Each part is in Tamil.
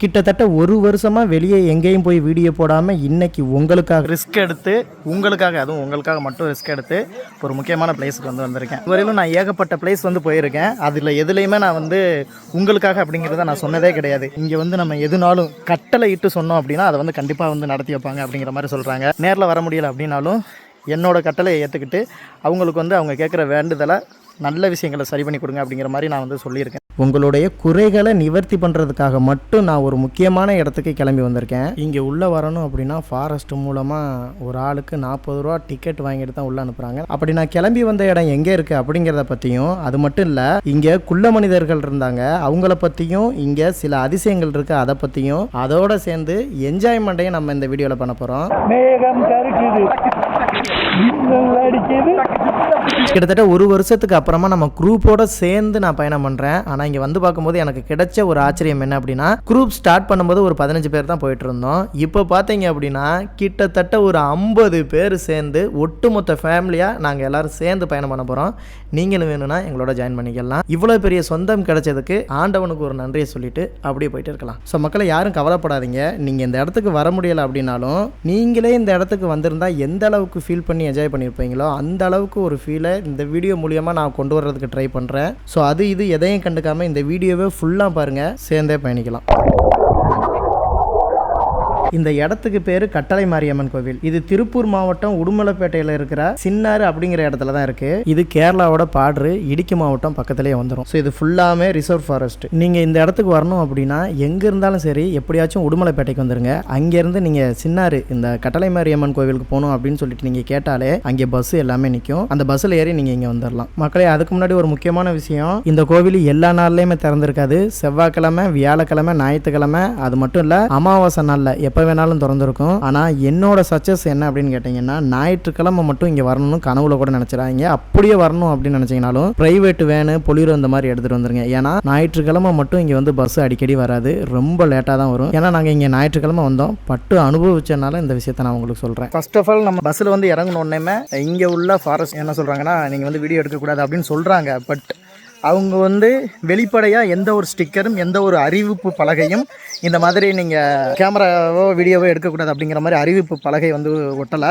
கிட்டத்தட்ட ஒரு வருஷமா வெளியே எங்கேயும் போய் வீடியோ போடாமல் இன்னைக்கு உங்களுக்காக ரிஸ்க் எடுத்து உங்களுக்காக அதுவும் உங்களுக்காக மட்டும் ரிஸ்க் எடுத்து ஒரு முக்கியமான பிளேஸுக்கு வந்து வந்திருக்கேன். இதுவரையிலும் நான் ஏகப்பட்ட பிளேஸ் வந்து போயிருக்கேன். அதில் எதுலேயுமே நான் வந்து உங்களுக்காக அப்படிங்கிறத நான் சொன்னதே கிடையாது. இங்கே வந்து நம்ம எதுனாலும் கட்டளை இட்டு சொன்னோம் அப்படின்னா அதை வந்து கண்டிப்பாக வந்து நடத்தி வைப்பாங்க அப்படிங்கிற மாதிரி சொல்கிறாங்க நேரில் வர முடியல அப்படின்னாலும் என்னோட கட்டளையை ஏற்றுக்கிட்டு அவங்களுக்கு வந்து அவங்க கேட்குற வேண்டுதலை நல்ல விஷயங்களை சரி பண்ணி கொடுங்க அப்படிங்கிற மாதிரி நான் வந்து சொல்லியிருக்கேன். உங்களுடைய குறைகளை நிவர்த்தி பண்ணுறதுக்காக மட்டும் நான் ஒரு முக்கியமான இடத்துக்கு கிளம்பி வந்திருக்கேன். இங்கே உள்ளே வரணும் அப்படின்னா ஃபாரஸ்ட் மூலமாக ஒரு ஆளுக்கு நாற்பது ரூபா டிக்கெட் வாங்கிட்டு தான் உள்ளே அனுப்புகிறாங்க அப்படி நான் கிளம்பி வந்த இடம் எங்கே இருக்குது அப்படிங்கிறத பற்றியும் அது மட்டும் இல்லை இங்கே குள்ள மனிதர்கள் இருந்தாங்க. அவங்கள பற்றியும் இங்கே சில அதிசயங்கள் இருக்குது அதை பற்றியும் அதோட சேர்ந்து என்ஜாய்மெண்ட்டையும் நம்ம இந்த வீடியோவில் பண்ண போகிறோம் மேகம் கிட்டத்தட்ட ஒரு வருஷத்துக்கு அப்புறமா நம்ம குரூப்போட சேர்ந்து நான் பயணம் பண்ணுறேன் ஆனால் இங்கே வந்து பார்க்கும்போது எனக்கு கிடைச்ச ஒரு ஆச்சரியம் என்ன அப்படின்னா குரூப் ஸ்டார்ட் பண்ணும்போது ஒரு பதினஞ்சு பேர் தான் போயிட்டு இருந்தோம். இப்போ பார்த்தீங்க அப்படின்னா கிட்டத்தட்ட ஒரு ஐம்பது பேர் சேர்ந்து ஒட்டுமொத்த ஃபேமிலியாக நாங்கள் எல்லாரும் சேர்ந்து பயணம் பண்ண போகிறோம் நீங்களும் வேணும்னா எங்களோட ஜாயின் பண்ணிக்கலாம். இவ்வளோ பெரிய சொந்தம் கிடைச்சதுக்கு ஆண்டவனுக்கு ஒரு நன்றியை சொல்லிட்டு அப்படியே போயிட்டு இருக்கலாம். ஸோ மக்களை யாரும் கவலைப்படாதீங்க. நீங்கள் இந்த இடத்துக்கு வர முடியலை அப்படின்னாலும் நீங்களே இந்த இடத்துக்கு வந்திருந்தா எந்த அளவுக்கு ஃபீல் பண்ணி என்ஜாய் பண்ணியிருப்பீங்களோ அந்த அளவுக்கு ஒரு ஃபீலை இந்த வீடியோ மூலியமாக நான் கொண்டு வர்றதுக்கு ட்ரை பண்ணுறேன் ஸோ அது இது எதையும் கண்டுக்காமல் இந்த வீடியோவை ஃபுல்லாக பாருங்கள் சேர்ந்தே பயணிக்கலாம். இந்த இடத்துக்கு பேர் கட்டளை மாரியம்மன் கோவில். இது திருப்பூர் மாவட்டம் உடுமலைப்பேட்டையில் இருக்கிற சின்னாறு அப்படிங்கிற இடத்துல தான் இருக்கு. இது கேரளாவோட பாட்ரு இடுக்கி மாவட்டம் பக்கத்துலேயே வந்துடும் ஸோ இது ஃபுல்லாமே ரிசர்வ் ஃபாரஸ்ட் நீங்கள் இந்த இடத்துக்கு வரணும் அப்படின்னா எங்கே இருந்தாலும் சரி எப்படியாச்சும் உடுமலைப்பேட்டைக்கு வந்துருங்க. அங்கேருந்து நீங்கள் சின்னாறு இந்த கட்டளை மாரியம்மன் கோவிலுக்கு போகணும் அப்படின்னு சொல்லிட்டு நீங்கள் கேட்டாலே அங்கே பஸ் எல்லாமே நிற்கும் அந்த பஸ்ஸில் ஏறி நீங்கள் இங்கே வந்துடலாம் மக்களே அதுக்கு முன்னாடி ஒரு முக்கியமான விஷயம். இந்த கோவில் எல்லா நாள்லையுமே திறந்திருக்காது. செவ்வாய்க்கிழமை வியாழக்கிழமை ஞாயிற்றுக்கிழமை அது மட்டும் இல்லை அமாவாசை நாளில் எப்போ எப்போ வேணாலும் திறந்துருக்கும். ஆனால் என்னோட சச்சஸ் என்ன அப்படின்னு கேட்டிங்கன்னா ஞாயிற்றுக்கிழமை மட்டும் இங்கே வரணும்னு கனவுல கூட நினச்சிடாங்க அப்படியே வரணும் அப்படின்னு நினச்சிங்கனாலும் ப்ரைவேட் வேனு பொலிரோ இந்த மாதிரி எடுத்துகிட்டு வந்துருங்க. ஏன்னா ஞாயிற்றுக்கிழமை மட்டும் இங்கே வந்து பஸ் அடிக்கடி வராது. ரொம்ப லேட்டாக தான் வரும். ஏன்னா நாங்கள் இங்கே ஞாயிற்றுக்கிழமை வந்தோம். பட்டு அனுபவிச்சனால இந்த விஷயத்தை நான் உங்களுக்கு சொல்கிறேன் ஃபர்ஸ்ட் ஆஃப் ஆல் நம்ம பஸ்ஸில் வந்து இறங்கணுன்னே இங்கே உள்ள ஃபாரஸ்ட் என்ன சொல்கிறாங்கன்னா நீங்கள் வந்து வீடியோ எடுக்கக்கூடாது அப்படின்னு சொல்கிறாங்க பட் அவங்க வந்து வெளிப்படையாக எந்த ஒரு ஸ்டிக்கரும் எந்த ஒரு அறிவிப்பு பலகையும் இந்த மாதிரி நீங்கள் கேமராவோ வீடியோவோ எடுக்கக்கூடாது அப்படிங்கிற மாதிரி அறிவிப்பு பலகை வந்து ஒட்டலை.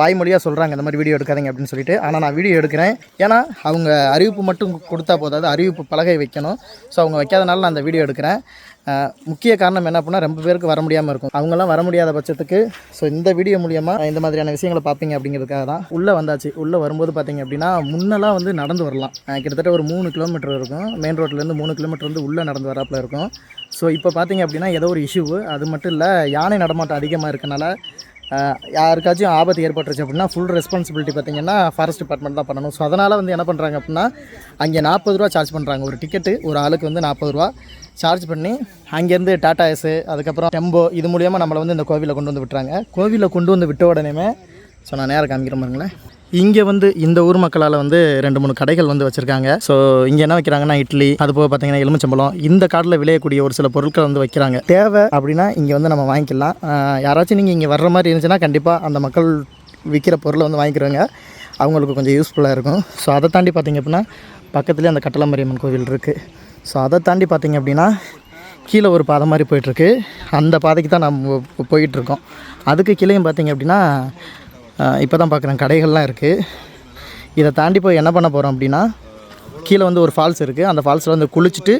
வாய்மொழியாக சொல்கிறாங்க இந்த மாதிரி வீடியோ எடுக்காதீங்க அப்படின்னு சொல்லிட்டு. ஆனால் நான் வீடியோ எடுக்கிறேன். ஏன்னா அவங்க அறிவிப்பு மட்டும் கொடுத்தா போதாது அறிவிப்பு பலகை வைக்கணும். ஸோ அவங்க வைக்காதனால நான் அந்த வீடியோ எடுக்கிறேன். முக்கிய காரணம் என்ன அப்படின்னா ரொம்ப பேருக்கு வர முடியாமல் இருக்கும். அவங்கெல்லாம் வர முடியாத பட்சத்துக்கு ஸோ இந்த வீடியோ மூலியமாக இந்த மாதிரியான விஷயங்களை பார்ப்பீங்க அப்படிங்கிறதுக்காக தான் உள்ளே வந்தாச்சு. உள்ளே வரும்போது பார்த்தீங்க அப்படின்னா முன்னெல்லாம் வந்து நடந்து வரலாம். கிட்டத்தட்ட ஒரு மூணு கிலோமீட்டர் இருக்கும். மெயின் ரோட்லேருந்து மூணு கிலோமீட்டர் வந்து உள்ளே நடந்து வராப்பில் இருக்கும். ஸோ இப்போ பார்த்தீங்க அப்படின்னா ஏதோ ஒரு இஷ்யூ அது மட்டும் இல்லை யானை நடமாட்டம் அதிகமாக இருக்கனால யாருக்காச்சும் ஆபத்து ஏற்பட்டுருச்சு அப்படின்னா ஃபுல் ரெஸ்பான்சிபிலிட்டி பார்த்தீங்கன்னா ஃபாரஸ்ட் டிபார்ட்மெண்ட் தான் பண்ணணும். ஸோ அதனால் வந்து என்ன பண்ணுறாங்க அப்படின்னா அங்கே நாற்பது ரூபா சார்ஜ் பண்ணுறாங்க ஒரு டிக்கெட்டு ஒரு ஆளுக்கு வந்து நாற்பது ரூபா சார்ஜ் பண்ணி அங்கேருந்து டாட்டா ஏஸு அதுக்கப்புறம் டெம்போ இது மூலியமாக நம்மளை வந்து இந்த கோவிலில் கொண்டு வந்து விட்டுறாங்க. கோவிலில் கொண்டு வந்து விட்ட உடனேமே ஸோ நான் நேரம் காமிக்கிற மாதிரிங்களேன் இங்கே வந்து இந்த ஊர் மக்களால் வந்து ரெண்டு மூணு கடைகள் வந்து வச்சுருக்காங்க. ஸோ இங்கே என்ன வைக்கிறாங்கன்னா இட்லி அது போக பார்த்தீங்கன்னா எலுமிச்சம்பழம். இந்த காட்டில் விளையக்கூடிய ஒரு சில பொருட்கள் வந்து வைக்கிறாங்க. தேவை அப்படின்னா இங்கே வந்து நம்ம வாங்கிக்கலாம். யாராச்சும் நீங்கள் இங்கே வர்ற மாதிரி இருந்துச்சுன்னா கண்டிப்பாக அந்த மக்கள் விற்கிற பொருளை வந்து வாங்கிக்கிறவங்க. அவங்களுக்கு கொஞ்சம் யூஸ்ஃபுல்லாக இருக்கும். ஸோ அதை தாண்டி பார்த்திங்க அப்படின்னா பக்கத்துலேயே அந்த கட்டளமரியம்மன் கோவில் இருக்குது ஸோ அதை தாண்டி பார்த்திங்க அப்படின்னா கீழே ஒரு பாதை மாதிரி போயிட்டுருக்கு அந்த பாதைக்கு தான் நம்ம போயிட்டுருக்கோம் அதுக்கு கீழேயும் பார்த்தீங்க அப்படின்னா இப்போ தான் பார்க்குறேன். கடைகள்லாம் இருக்குது இதை தாண்டி போய் என்ன பண்ண போகிறோம் அப்படின்னா கீழே வந்து ஒரு ஃபால்ஸ் இருக்குது அந்த ஃபால்ஸில் வந்து குளிச்சுட்டு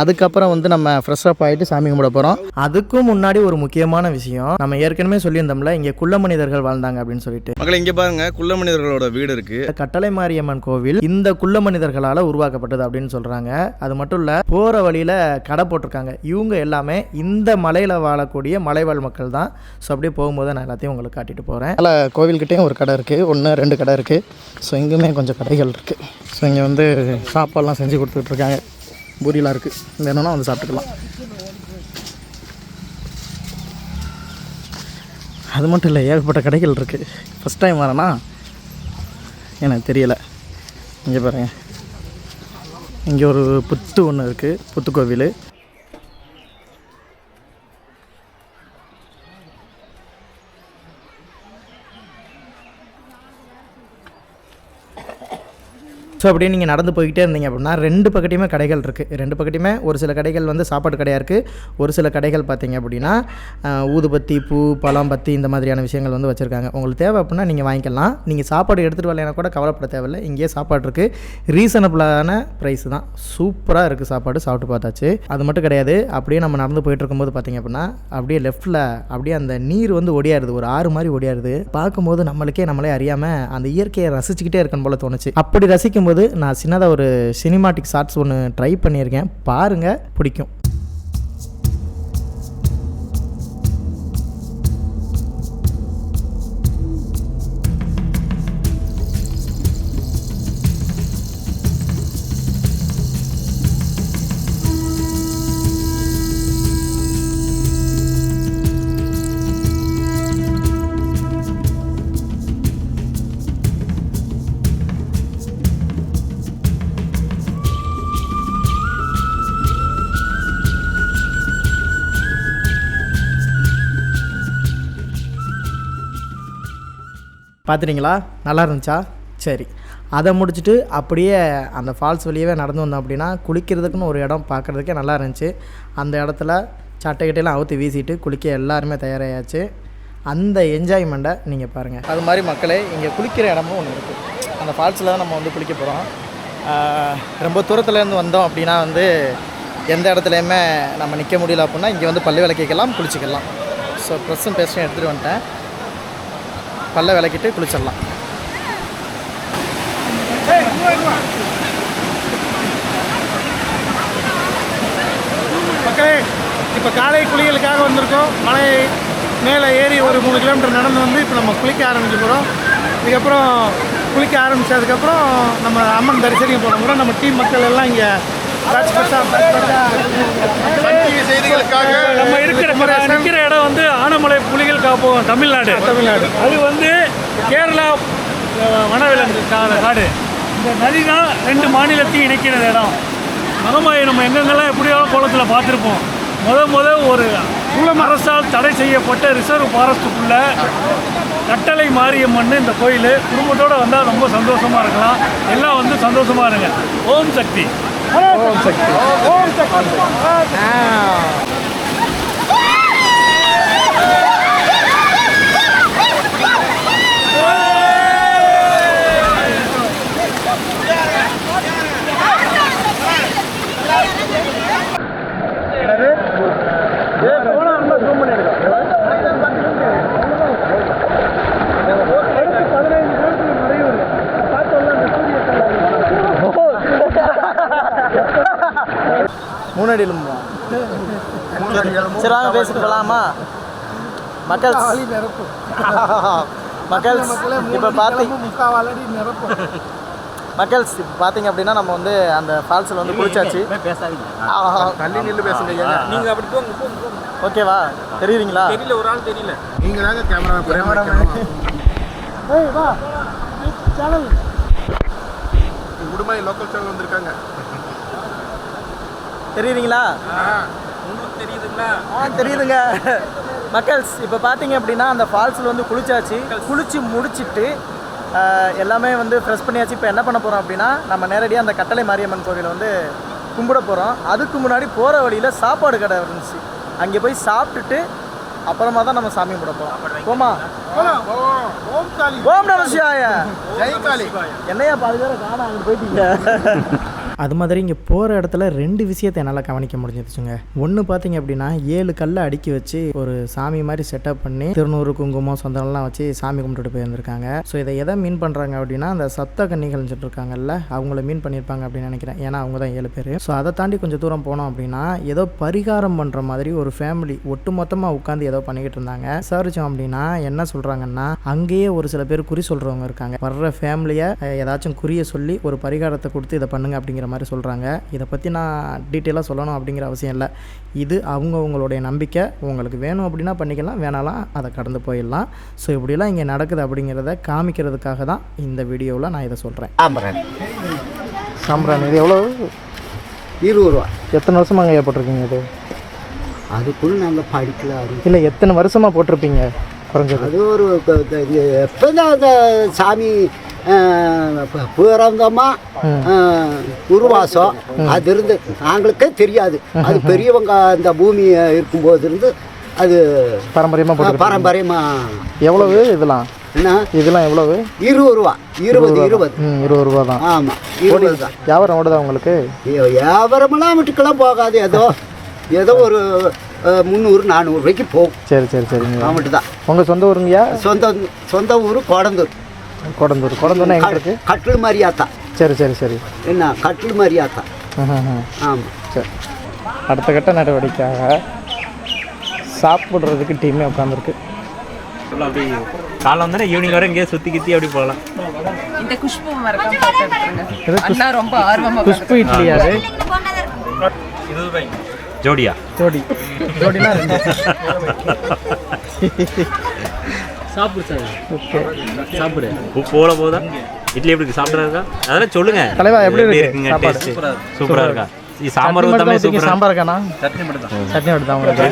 அதுக்கப்புறம் வந்து நம்ம ஃப்ரெஷ் அப் ஆகிட்டு சாமி கும்பிட போகிறோம் அதுக்கும் முன்னாடி ஒரு முக்கியமான விஷயம். நம்ம ஏற்கனவே சொல்லியிருந்தோம்ல இங்கே குள்ள மனிதர்கள் வாழ்ந்தாங்க அப்படின்னு சொல்லிட்டு. மக்களை இங்க பாருங்க குள்ள மனிதர்களோட வீடு இருக்கு. கட்டளை மாரியம்மன் கோவில் இந்த குள்ள மனிதர்களால் உருவாக்கப்பட்டது அப்படின்னு சொல்கிறாங்க அது மட்டும் இல்லை போகிற வழியில் கடை போட்டிருக்காங்க. இவங்க எல்லாமே இந்த மலையில் வாழக்கூடிய மலைவாழ் மக்கள் தான். ஸோ அப்படியே போகும்போது நான் எல்லாத்தையும் உங்களுக்கு காட்டிட்டு போகிறேன் அதில் கோவில்கிட்டேயும் ஒரு கடை இருக்குது ஒன்று ரெண்டு கடை இருக்குது ஸோ இங்குமே கொஞ்சம் கடைகள் இருக்குது ஸோ இங்கே வந்து சாப்பாடெலாம் செஞ்சு கொடுத்துட்ருக்காங்க. பூரியெலாம் இருக்குது வேணும்னா வந்து சாப்பிட்டுக்கலாம். அது மட்டும் இல்லை ஏகப்பட்ட கடைகள் இருக்குது ஃபஸ்ட் டைம் வரேன்னா எனக்கு தெரியலை. இங்கே பாருங்க. இங்கே ஒரு புத்து ஒன்று இருக்குது புத்து கோவில் ஸோ அப்படியே நீங்கள் நடந்து போய்கிட்டே இருந்தீங்க அப்படின்னா ரெண்டு பக்கத்தையுமே கடைகள் இருக்குது ரெண்டு பக்கத்தையுமே ஒரு சில கடைகள் வந்து சாப்பாடு கடையாக இருக்குது ஒரு சில கடைகள் பார்த்தீங்க அப்படின்னா ஊதுபத்தி பூ பழம் பத்தி இந்த மாதிரியான விஷயங்கள் வந்து வச்சுருக்காங்க. உங்களுக்கு தேவை அப்படின்னா நீங்கள் வாங்கிக்கலாம். நீங்கள் சாப்பாடு எடுத்துகிட்டு வரலைன்னா கூட கவலைப்பட தேவையில்லை. இங்கேயே சாப்பாடு இருக்குது ரீசனபிளான ப்ரைஸ் தான். சூப்பராக இருக்குது சாப்பாடு. சாப்பிட்டு பார்த்தாச்சு. அது மட்டும் கிடையாது. அப்படியே நம்ம நடந்து போயிட்டு இருக்கும்போது பார்த்தீங்க அப்படின்னா அப்படியே லெஃப்ட்டில் அப்படியே அந்த நீர் வந்து ஒடியாருது. ஒரு ஆறு மாதிரி ஒடியாருது. பார்க்கும்போது நம்மளுக்கே நம்மளே அறியாமல் அந்த இயற்கையை ரசிச்சுக்கிட்டே இருக்கணும் போல தோணுச்சு. அப்படி ரசிக்கும் ரசிக்கும்போது நான் சின்னதாக ஒரு சினிமாட்டிக் ஷார்ட்ஸ் ஒன்று ட்ரை பண்ணியிருக்கேன். பாருங்கள் பிடிக்கும். பார்த்துட்டிங்களா? நல்லா இருந்துச்சா? சரி. அதை முடிச்சுட்டு அப்படியே அந்த ஃபால்ஸ் வழியவே நடந்து வந்தோம் அப்படின்னா குளிக்கிறதுக்குன்னு ஒரு இடம் பார்க்குறதுக்கே நல்லா இருந்துச்சு. அந்த இடத்துல சட்டைக்கிட்டையெல்லாம் அவுத்து வீசிட்டு குளிக்க எல்லாருமே தயாராகியாச்சு அந்த என்ஜாய்மெண்ட்டை நீங்கள் பாருங்கள் அது மாதிரி மக்களே இங்கே குளிக்கிற இடமும் ஒன்று இருக்குது அந்த ஃபால்ஸில் தான் நம்ம வந்து குளிக்க போகிறோம் ரொம்ப தூரத்துலேருந்து வந்தோம் அப்படின்னா வந்து எந்த இடத்துலையுமே நம்ம நிற்க முடியல அப்படின்னா இங்கே வந்து பள்ளி விளக்கிக்கலாம் குளிச்சிக்கலாம். ஸோ ப்ரெஸ்ஸும் பேஸ்ட்டும் எடுத்துகிட்டு வந்துட்டேன். பல்ல விளக்கிட்டு குளிச்சிடலாம். மக்களே இப்போ காலை குளியலுக்காக வந்திருக்கோம். மலை மேலே ஏறி ஒரு மூணு கிலோமீட்டர் நடந்து வந்து இப்போ நம்ம குளிக்க ஆரம்பிக்க போகிறோம் இதுக்கப்புறம் குளிக்க ஆரம்பித்ததுக்கப்புறம் நம்ம அம்மன் தரிசனம் போன நம்ம டீம் மக்கள் எல்லாம் இங்கே நம்ம இருக்கிற நிற்கிற இடம் வந்து ஆனமலை புலிகள் காப்பகம் தமிழ்நாடு. தமிழ்நாடு. அது வந்து கேரளா வனவிலங்கு காடு. இந்த நதி தான் ரெண்டு மாநிலத்தையும் இணைக்கிற இடம். மகமாயை நம்ம எங்கெங்கெல்லாம் எப்படியோ கோலத்தில் பார்த்துருப்போம். முத முத ஒரு அரசால் தடை செய்யப்பட்ட ரிசர்வ் ஃபாரஸ்ட்டுக்குள்ள கட்டளை மாரியம்மன் இந்த கோயில். குடும்பத்தோடு வந்தால் ரொம்ப சந்தோஷமாக இருக்கலாம். எல்லாம் வந்து சந்தோஷமாக இருங்க. ஓம் சக்தி. 어, 어, 어, 아, மூணடி எலும்பா சரி வாங்க பேசிட்டு போகலாமா மக்கள் மக்கள் இப்போ பார்த்தீங்க மக்கள்ஸ் இப்போ பார்த்தீங்க அப்படின்னா நம்ம வந்து அந்த ஃபால்ஸில் வந்து குளிச்சாச்சு. தள்ளி நின்று பேசுங்க நீங்க அப்படி போங்க ஓகேவா? தெரியுறீங்களா? தெரியல ஒரு ஆள் தெரியல. நீங்க தாங்க கேமரா உடுமலை லோக்கல் சேனல் வந்திருக்காங்க. உங்களுக்கு தெரியுதுங்களா? ஆ தெரியுதுங்க. மக்கள்ஸ் இப்போ பார்த்தீங்க அப்படின்னா அந்த ஃபால்ஸில் வந்து குளிச்சாச்சு. குளிச்சு முடிச்சிட்டு எல்லாமே வந்து ஃப்ரெஷ் பண்ணியாச்சு. இப்போ என்ன பண்ண போகிறோம் அப்படின்னா நம்ம நேரடியாக அந்த கட்டளை மாரியம்மன் கோவிலை வந்து கும்பிட போகிறோம் அதுக்கு முன்னாடி போகிற வழியில் சாப்பாடு கடை இருந்துச்சு. அங்கே போய் சாப்பிட்டுட்டு அப்புறமா தான் நம்ம சாமி கும்பிட போகிறோம் போமா ஓம் காளி. ஓம் நம சிவாய. ஜெய் காளி. என்னையா பாதி பேரை காண அங்கே போயிட்டீங்க. அது மாதிரி இங்கே போகிற இடத்துல ரெண்டு விஷயத்தை என்னால் கவனிக்க முடிஞ்சிருச்சுங்க ஒன்று பார்த்தீங்க அப்படின்னா ஏழு கல்லை அடுக்கி வச்சு ஒரு சாமி மாதிரி செட்டப் பண்ணி திருநூறு குங்குமம் சொந்தம்லாம் வச்சு சாமி கும்பிட்டுட்டு போயிருந்திருக்காங்க. ஸோ இதை எதை மீன் பண்ணுறாங்க அப்படின்னா அந்த சப்த கன்னிகள் சொல்லிட்டு இருக்காங்கல்ல அவங்கள மீன் பண்ணியிருப்பாங்க அப்படின்னு நினைக்கிறேன். ஏன்னா அவங்க தான் ஏழு பேர். ஸோ அதை தாண்டி கொஞ்சம் தூரம் போனோம் அப்படின்னா ஏதோ பரிகாரம் பண்ணுற மாதிரி ஒரு ஃபேமிலி ஒட்டுமொத்தமாக உட்காந்து ஏதோ பண்ணிக்கிட்டு இருந்தாங்க. விசாரிச்சோம் அப்படின்னா என்ன சொல்கிறாங்கன்னா அங்கேயே ஒரு சில பேர் குறி சொல்கிறவங்க இருக்காங்க. வர்ற ஃபேமிலியை ஏதாச்சும் குறிய சொல்லி ஒரு பரிகாரத்தை கொடுத்து இதை பண்ணுங்க அப்படிங்கிற மாதிரி சொல்கிறாங்க இதை பற்றி நான் டீட்டெயிலாக சொல்லணும் அப்படிங்கிற அவசியம் இல்லை. இது அவங்கவுங்களுடைய நம்பிக்கை. உங்களுக்கு வேணும் அப்படின்னா பண்ணிக்கலாம். வேணாலாம் அதை கடந்து போயிடலாம். ஸோ இப்படியெல்லாம் இங்கே நடக்குது அப்படிங்கிறத காமிக்கிறதுக்காக தான் இந்த வீடியோவில் நான் இதை சொல்கிறேன் ஆம்பரன் சாம்பிரான் இது எவ்வளோ இருபது ரூபா. எத்தனை வருஷமாக ஐயா போட்டிருக்கீங்க இது? அதுக்குள்ள நாங்கள் படிக்கலாம் இல்லை எத்தனை வருஷமாக போட்டிருப்பீங்க? குறைஞ்சது. அது ஒரு எப்போ தான் அந்த சாமி பிறந்தமா உருவாசம். அது இருந்து நாங்களுக்கே தெரியாது. அது பெரியவங்க அந்த பூமி இருக்கும்போது இருந்து அது பாரம்பரியமாக போட்டு பாரம்பரியமா. எவ்வளவு இதெல்லாம்? என்ன? இதெல்லாம் எவ்வளவு? இருபது ரூபா. இருபது இருபது இருபது. ரூபா தான். ஆமாம் இருபது தான். வியாபாரம் ஓடுதா உங்களுக்கு? வியாபாரமெல்லாம் வீட்டுக்கெல்லாம் போகாது. ஏதோ ஏதோ ஒரு முந்நூறு நானூறு ரூபாய்க்கு போகும். சரி சரி சரிங்க. அவன்ட்டு தான் உங்கள் சொந்த ஊருங்கய்யா சொந்த சொந்த ஊர் கோடந்தூர். கொடந்தூர். கொடந்தூர்னா எங்கே இருக்கு? கட்டில் மாதிரியாத்தான் சரி சரி சரி. என்ன? கட்டில் மாதிரியாத்தான் ம், ம், ம். ஆமாம் சரி. அடுத்த கட்ட நடவடிக்கையாக சாப்பிட்றதுக்கு டீமே உட்காந்துருக்கு. காலம் வந்தா ஈவினிங் வரை இங்கேயே சுற்றி கித்தி அப்படி போகலாம். இந்த குஷ்பு மறக்காம ரொம்ப ஆர்வமா குஷ்பு இட்லி அது ஜோடியா? ஜோடி. ஜோடினா ரெண்டு. சாப்பிடு சார். ஓகே. சாப்பிடு. போதா? இட்லி எப்படி இருக்கு? சாப்பிட்றா இருக்கா? அதெல்லாம் சொல்லுங்க. தலைவா, எப்படி இருக்குங்க? டேஸ்ட் சூப்பரா இருக்கா. சாம்பார் ஊத்தாமே சூப்பரா சாம்பார் இருக்காண்ணா சட்னி மட்டும் தான். சட்னி மட்டும் தான் உங்களுக்கு.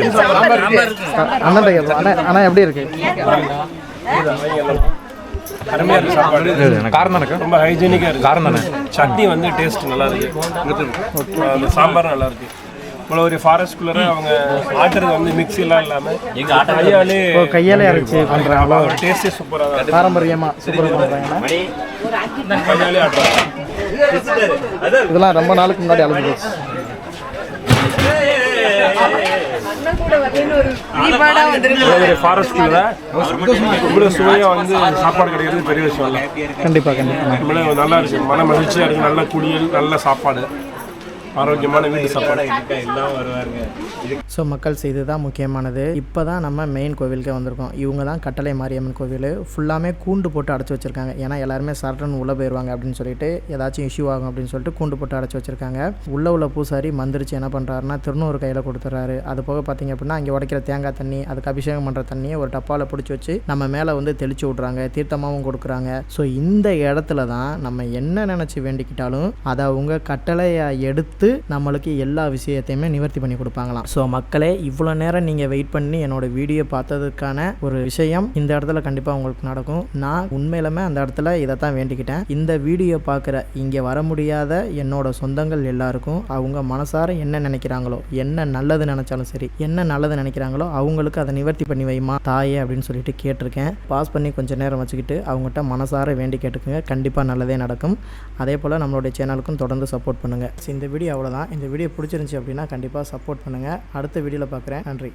அண்ணன் அண்ணா அண்ணா எப்படி இருக்கு? காரம் தானே? ரொம்ப ஹைஜீனிக்காக இருக்கு. காரம் தானே? சட்னி வந்து டேஸ்ட் நல்லா இருக்கு. அந்த சாம்பார் நல்லா இருக்கு. இவ்வளோ ஒரு ஃபாரஸ்ட்குள்ளே அவங்க ஆட்டுறது வந்து மிக்ஸிலாம் இல்லாமல் எங்க ஆட்ட கையாலே கையாலே அரைச்சி பண்ணுறாங்களோ டேஸ்டே சூப்பராக தான். பாரம்பரியமாக சூப்பராக பண்ணுறாங்கண்ணா இருக்கு கையாலே ஆட்டுறாங்க இதெல்லாம் ரொம்ப நாளுக்கு முன்னாடி அழைச்சி போச்சு. ஒரு ஒரு சாப்பாடு கிடைக்கிறது பெரிய விஷயம் கண்டிப்பாக இவ்வளோ நல்லா இருக்கு. மன மகிழ்ச்சியாக இருக்கு. நல்ல குளியல் நல்ல சாப்பாடு. ஆரோக்கியமான வீட்டு சாப்பாடு. எல்லாம் வருவாருங்க. ஸோ மக்கள் இது தான் முக்கியமானது. இப்போ தான் நம்ம மெயின் கோவிலுக்கே வந்திருக்கோம். இவங்க தான் கட்டளை மாரியம்மன் கோவில். ஃபுல்லாமே கூண்டு போட்டு அடைச்சி வச்சிருக்காங்க. ஏன்னா எல்லாருமே சரட்டுன்னு உள்ளே போயிடுவாங்க அப்படின்னு சொல்லிட்டு ஏதாச்சும் இஷ்யூ ஆகும் அப்படின்னு சொல்லிட்டு கூண்டு போட்டு அடைச்சி வச்சிருக்காங்க. உள்ள உள்ள பூசாரி மந்திரிச்சு என்ன பண்ணுறாருன்னா திருநூறு கையில் கொடுத்துட்றாரு அது போக பார்த்தீங்க அப்படின்னா அங்கே உடைக்கிற தேங்காய் தண்ணி அதுக்கு அபிஷேகம் பண்ணுற தண்ணியை ஒரு டப்பாவில் பிடிச்சி வச்சு நம்ம மேலே வந்து தெளிச்சு விட்றாங்க. தீர்த்தமாகவும் கொடுக்குறாங்க. ஸோ இந்த இடத்துல தான் நம்ம என்ன நினச்சி வேண்டிக்கிட்டாலும் அதை அவங்க கட்டளையை எடுத்து நம்மளுக்கு எல்லா விஷயத்தையுமே நிவர்த்தி பண்ணி கொடுப்பாங்களாம். ஸோ மக்களே இவ்வளோ நேரம் நீங்கள் வெயிட் பண்ணி என்னோட வீடியோ பார்த்ததுக்கான ஒரு விஷயம் இந்த இடத்துல கண்டிப்பாக உங்களுக்கு நடக்கும். நான் உண்மையிலுமே அந்த இடத்துல இதை தான் வேண்டிக்கிட்டேன். இந்த வீடியோ பார்க்குற இங்கே வர முடியாத என்னோட சொந்தங்கள் எல்லாருக்கும் அவங்க மனசார என்ன நினைக்கிறாங்களோ என்ன நல்லது நினைச்சாலும் சரி என்ன நல்லது நினைக்கிறாங்களோ அவங்களுக்கு அதை நிவர்த்தி பண்ணி வைமா தாயே அப்படின்னு சொல்லிட்டு கேட்டிருக்கேன். பாஸ் பண்ணி கொஞ்சம் நேரம் வச்சுக்கிட்டு அவங்ககிட்ட மனசார வேண்டி கேட்டுக்குங்க. கண்டிப்பாக நல்லதே நடக்கும். அதே போல் நம்மளுடைய சேனலுக்கும் தொடர்ந்து சப்போர்ட் பண்ணுங்கள் இந்த வீடியோ அவ்வளோதான் இந்த வீடியோ பிடிச்சிருந்துச்சி அப்படின்னா கண்டிப்பாக சப்போர்ட் பண்ணுங்கள் அடுத்த வீடியோவில் பார்க்குறேன். நன்றி.